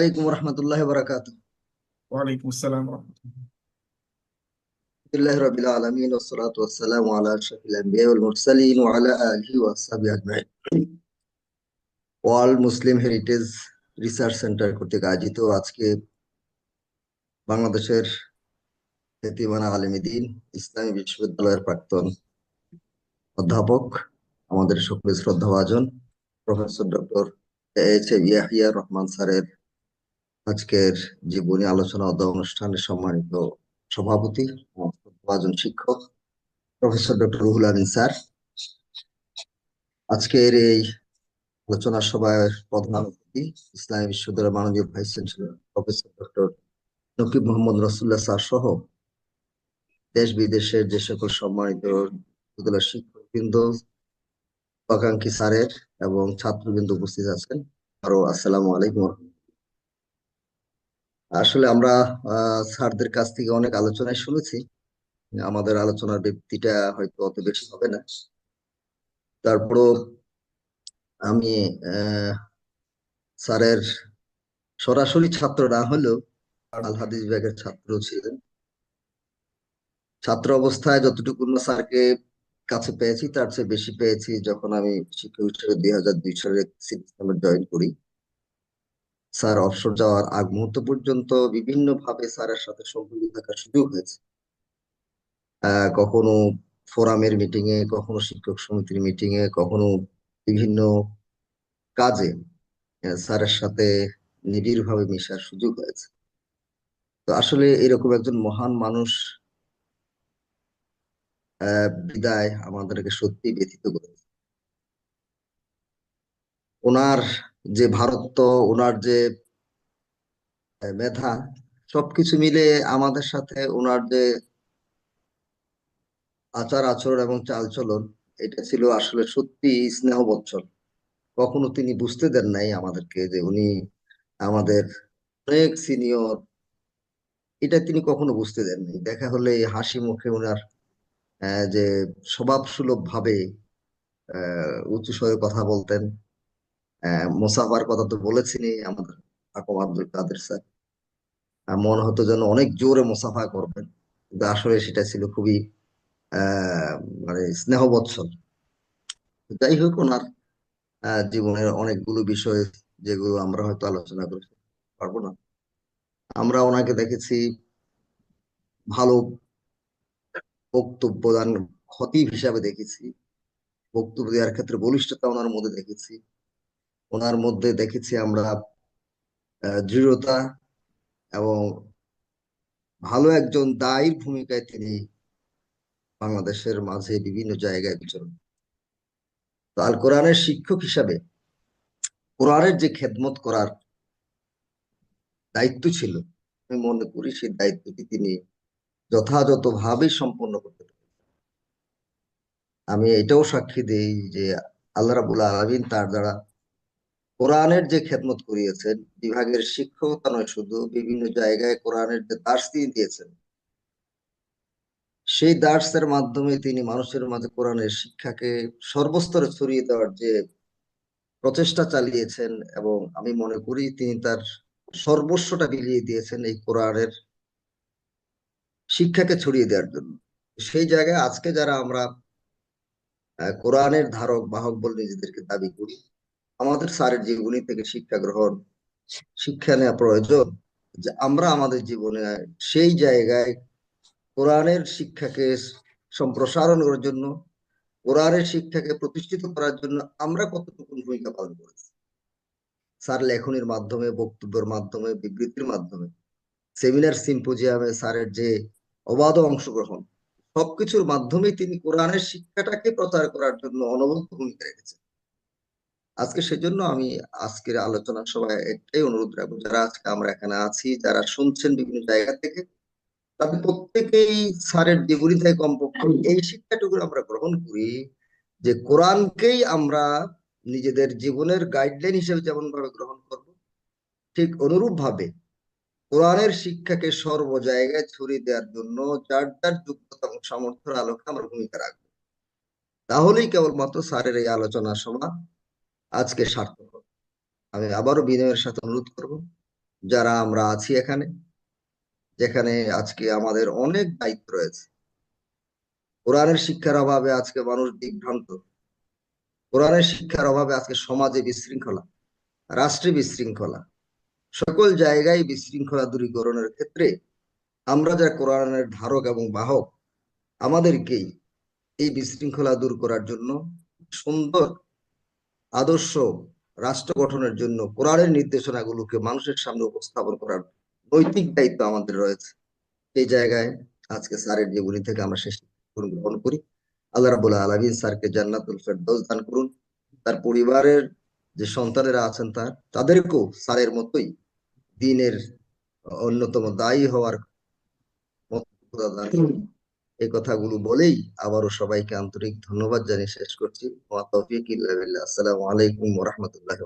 عليكم ورحمة الله وبركاته وعليكم السلام ورحمة الله الحمد لله رب العالمين والصلاة والسلام على أشرف الأنبياء والمرسلين وعلى آله وأصحابه أجمعين world Muslim heritage research centre কর্তৃক আয়োজিত আজকে বাংলাদেশের এতিমানা আলিমুদ্দিন ইসলামী বিশ্ববিদ্যালয়ের প্রাক্তন অধ্যাপক আমাদের সকলের শ্রদ্ধাভাজন professor doctor H A Yahia Rahman স্যারের আজকের জীবনী আলোচনা ও অনুষ্ঠানের সম্মানিত সভাপতি শিক্ষক professor doctor Ruhul Amin sir. আজকের এই আলোচনা সভায় প্রধান অতিথি ইসলামী বিশ্ববিদ্যালয়ের মাননীয় vice chancellor professor doctor Nakib Mohammad Rasulullah sir সহ দেশ বিদেশের যে সকল সম্মানিত বিশ্ববিদ্যালয়ের শিক্ষকবৃন্দ আকাঙ্ক্ষী স্যারের এবং ছাত্রবৃন্দ উপস্থিত আছেন। আরও আসসালামু আলাইকুম আসলে আমরা স্যারদের কাছ থেকে অনেক আলোচনায় শুনেছি। আমাদের আলোচনার ব্যক্তিটা হয়তো অত বেশি হবে না। তারপরও আমি স্যারের সরাসরি ছাত্র না হলেও আল হাদিস বিভাগের ছাত্র ছিলেন। ছাত্র অবস্থায় যতটুকু স্যারকে কাছে পেয়েছি, তার চেয়ে বেশি পেয়েছি যখন আমি শিক্ষক হিসেবে দুই হাজার দুই সালে জয়েন করি। স্যার, অবসর যাওয়ার আগ মুহূর্ত পর্যন্ত বিভিন্ন ভাবে স্যারের সাথে সম্পর্ক থাকার সুযোগ হয়েছে। কখনো ফোরামের মিটিং এ, কখনো শিক্ষক সমিতির মিটিং এ, কখনো বিভিন্ন কাজে স্যারের সাথে নিবিড় ভাবে মেশার সুযোগ হয়েছে। তো আসলে এরকম একজন মহান মানুষ বিদায় আমাদেরকে সত্যি ব্যথিত করেছে। ওনার যে ভারত তো ওনার যে মেধা, সবকিছু মিলে আমাদের সাথে ওনার যে আচার আচরণ এবং চালচলন, এটা ছিল আসলে সত্যি স্নেহবৎসল কখনো তিনি বুঝতে দেন নাই আমাদেরকে যে উনি আমাদের অনেক সিনিয়র এটা তিনি কখনো বুঝতে দেন নাই। দেখা হলে হাসি মুখে ওনার যে স্বভাব সুলভ ভাবে উঁচু স্বরে কথা বলতেন। মোসাফার কথা তো বলেছিনি আমাদের আকম আব্দুল কাদের স্যার। মনে হতো যেন অনেক জোরে মোসাফা করবেন। কিন্তু আসলে সেটা ছিল খুবই মানে স্নেহবৎসল। যাই হোক ওনার জীবনের অনেকগুলো বিষয় যেগুলো আমরা হয়তো আলোচনা করতে পারব না। আমরা ওনাকে দেখেছি ভালো বক্তব্য দান, খতিব হিসাবে দেখেছি। বক্তব্য দেওয়ার ক্ষেত্রে বলিষ্ঠতা ওনার মধ্যে দেখেছি। ওনার মধ্যে দেখেছি আমরা দৃঢ়তা এবং ভালো একজন দায়ীর ভূমিকায় তিনি বাংলাদেশের মাঝে বিভিন্ন জায়গায় বিচরণ আল কোরআনের শিক্ষক হিসাবে কোরআনের যে খেদমত করার দায়িত্ব ছিল, আমি মনে করি সেই দায়িত্বটি তিনি যথাযথভাবে সম্পন্ন করতে আমি এটাও সাক্ষী দেই যে আল্লাহ রাবুল আলমিন তার দ্বারা কোরআনের যে খেদমত করিয়েছেন, বিভাগের শিক্ষকতা নয়, শুধু বিভিন্ন জায়গায় কোরআনের যে দাস তিনি দিয়েছেন। সেই দার্সের মাধ্যমে তিনি মানুষের মাঝে কোরআনের শিক্ষাকে সর্বস্তরে ছড়িয়ে দেওয়ার যে প্রচেষ্টা চালিয়েছেন এবং আমি মনে করি তিনি তার সর্বস্বটা বিলিয়ে দিয়েছেন এই কোরআনের শিক্ষাকে ছড়িয়ে দেওয়ার জন্য। সেই জায়গায় আজকে যারা আমরা কোরআনের ধারক, বাহক বলে নিজেদেরকে দাবি করি আমাদের স্যারের জীবনী থেকে শিক্ষা গ্রহণ, শিক্ষা নেওয়া প্রয়োজন যে আমরা আমাদের জীবনে সেই জায়গায় কোরআনের শিক্ষাকে সম্প্রসারণ করার জন্য, কোরআনের শিক্ষাকে প্রতিষ্ঠিত করার জন্য আমরা কতটুকু ভূমিকা পালন করেছি। স্যার লেখনের মাধ্যমে, বক্তব্যের মাধ্যমে, বিবৃতির মাধ্যমে, সেমিনার সিম্পোজিয়ামে স্যারের যে অবাধ অংশগ্রহণ, সবকিছুর মাধ্যমে তিনি কোরআনের শিক্ষাটাকে প্রচার করার জন্য অনবরত ভূমিকা রেখেছেন। আজকে সেজন্য আমি আজকের আলোচনা সভায় একটাই অনুরোধ রাখব। যারা আজকে আমরা এখানে আছি, যারা শুনছেন বিভিন্ন জায়গা থেকে, তাদের প্রত্যেকেই স্যারের জীবনী থেকে কমপক্ষে এই শিক্ষাটুকু আমরা গ্রহণ করি যে কোরআনকেই আমরা নিজেদের জীবনের গাইডলাইন হিসেবে যেমন ভাবে গ্রহণ করব, ঠিক অনুরূপ ভাবে কোরআনের শিক্ষাকে সর্ব জায়গায় ছড়িয়ে দেওয়ার জন্য যার যার যোগ্যতা এবং সামর্থ্যের আলোকে আমরা ভূমিকা রাখব। তাহলেই কেবলমাত্র স্যারের এই আলোচনা সভা আজকে সার্থক হবে। আমি আবারও বিনয়ের সাথে অনুরোধ করব, যারা আমরা আছি এখানে, যেখানে আজকে আমাদের অনেক দায়িত্ব রয়েছে কোরআনের শিক্ষার অভাবে আজকে মানুষ দিগ্ভ্রান্ত কোরআনের শিক্ষার অভাবে আজকে সমাজে বিশৃঙ্খলা, রাষ্ট্রে বিশৃঙ্খলা, সকল জায়গায় বিশৃঙ্খলা দূরীকরণের ক্ষেত্রে আমরা যারা কোরআনের ধারক এবং বাহক, আমাদেরকেই এই বিশৃঙ্খলা দূর করার জন্য সুন্দর আদর্শ রাষ্ট্র গঠনের জন্য কোরআনের নির্দেশনাগুলোকে মানুষের সামনে উপস্থাপন করার নৈতিক দায়িত্ব আমাদের রয়েছে। এই জায়গায় আজকে স্যারের জীবনী থেকে আমরা শেষ গ্রহণ করি। আল্লাহ রাবুল আলমিন স্যারকে জান্নাতুল ফেরদৌস দান করুন। তার পরিবারের যে সন্তানেরা আছেন তার, তাদেরকেও স্যারের মতোই দিনের অন্যতম দায়ী হওয়ার দান করুন। এই কথাগুলো বলেই আবারও সবাইকে আন্তরিক ধন্যবাদ জানিয়ে শেষ করছি। আসসালামু আলাইকুম রাহমাতুল্লাহি।